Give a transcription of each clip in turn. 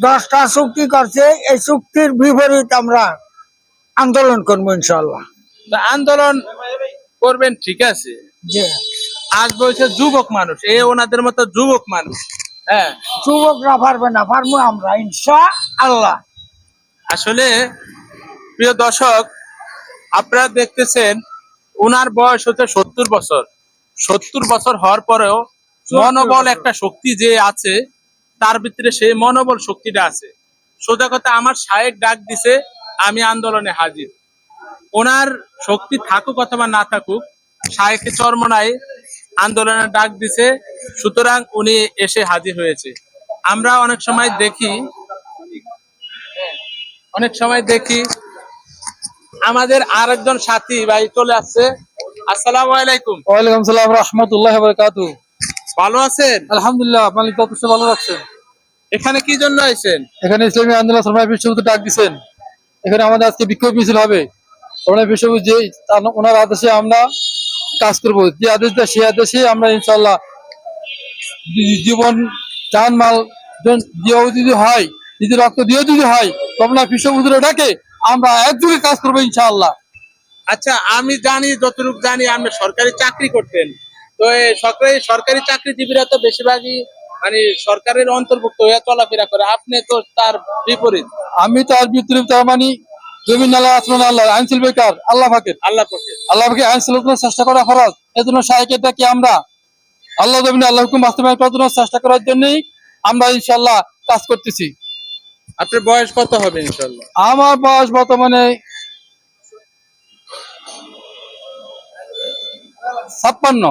দশটা চুক্তি করছে এই চুক্তির বিপরীত আমরা আন্দোলন করব ইনশাল্লাহ আন্দোলন করবেন ঠিক আছে। আজ বলছে যুবক মানুষ এ ওনাদের মতো যুবক মানুষ। হ্যাঁ। যুবকরা পারবে না পারব আমরা ইনশা আল্লাহ আসলে প্রিয় দর্শক আপনারা দেখতেছেন ওনার বয়স হচ্ছে সত্তর বছর। সত্তর বছর হওয়ার পরেও মনোবল একটা শক্তি যে আছে তার ভিতরে সেই মনোবল শক্তিটা আছে। সোজা কথা, আমার সাহেব ডাক দিছে, আমি আন্দোলনে হাজির। ওনার শক্তি থাকুক অথবা না থাকুক সাহেবকে চরমনায় আন্দোলনের ডাক দিছে, সুতরাং উনি এসে হাজির হয়েছে। আমরা অনেক সময় দেখি, অনেক সময় দেখি, আমাদের আরেকজন সাথী ভাই চলে আসছে। আসসালামু আলাইকুম। ওয়ালাইকুম সালাম, রহমতুল্লাহ বরকাতু ভালো আছেন? আলহামদুলিল্লাহ মালিক যথেষ্ট ভালো রাখছেন এখানে কি জন্য আইছেন? এখানে ইসলামী আন্দোলন সরমায় বিশ্ববিদ্যালয় ডাক দিচ্ছেন এখানে আমাদের আজকে বিক্ষোভ মিছিল হবে। সরমায় বিশ্ববিদ্যালয় যে ওনার আদেশে আমরা কাজ করব। যে আদেশ দেয় সেই আদেশে আমরা ইনশাল্লাহ জীবন জান মাল দিয়েও যদি হয় যদি রক্ত দিয়েও যদি হয় তোমরা বিশ্ববিদ্যালয় ডাকে আমরা একযোগে কাজ করব ইনশাআল্লাহ। আচ্ছা আমি জানি যতটুকু জানি আপনি সরকারি চাকরি করতেন। তো সরকারি সরকারি চাকরিজীবীরা তো বেশিরভাগই মানে সরকারের অন্তর্ভুক্ত হয়ে চলাফেরা করে। আপনি তো তার বিপরীত। আমি তার বিদ্রুপ তার মানে জমিন আল্লাহ আসমান আল্লাহ আইনশিল বেকার আল্লাহ ফাকের। আল্লাহ পক্ষে আল্লাহকে আইন শৃঙ্খলার চেষ্টা করা খরচ এজন্য সাহেবকে ডাকি আমরা আল্লাহ জমিনে আল্লাহ হুকুম বাস্তবায়ন করার জন্য চেষ্টা করার জন্যই আমরা ইনশাল্লাহ কাজ করতেছি। আপনার বয়স কত হবে ইনশাল্লাহ আমার বয়স বর্তমানে ছাপ্পান্ন।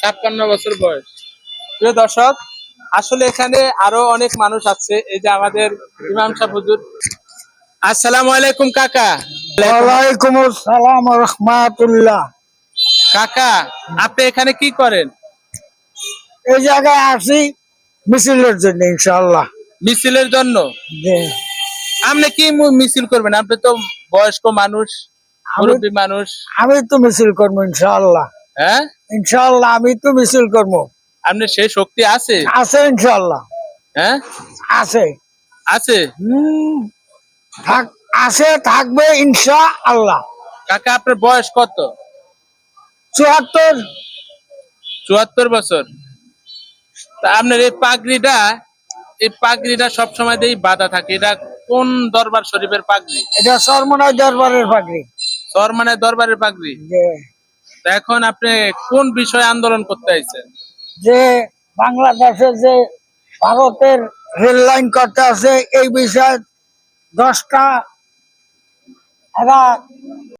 ছাপ্পান্ন বছর বয়স। প্রিয় দর্শক আসলে এখানে আরও অনেক মানুষ আছে। এই যে আমাদের ইমাম সাহেব হুজুর। আসসালামু আলাইকুম কাকা। ওয়ালাইকুম আসসালাম রহমাতুল্লাহ। কাকা আপনি এখানে কি করেন? এই জায়গায় আসি মিছিলের জন্য ইনশাল্লাহ মিছিলের জন্য? আপনি কি মিছিল করবেন? আপনি তো বয়স্ক মানুষ মুরব্বী মানুষ। আমি তো মিছিল করব ইনশাল্লাহ হ্যাঁ? ইনশাল্লাহ আমি তো মিছিল করব। আপনি সেই শক্তি আছে? আছে ইনশাল্লাহ হ্যাঁ? আছে। আছে? হুম, থাক আছে থাকবে ইনশা আল্লাহ কাকা আপনার বয়স কত? চুয়াত্তর। চুয়াত্তর বছর। তা আপনার এই পাগড়িটা এই পাগড়িটা সবসময় দিয়ে বাধা থাকে। এটা কোন দরবার শরীফের পাগড়ি? এটা সরমনায় দরবারের পাগড়ি। সর মানে দরবারের পাগড়ি? এখন আপনি কোন বিষয়ে আন্দোলন করতে আইছেন? যে বাংলাদেশে যে ভারতের রেল লাইন করতে আছে, এই বিষয়ে দশটা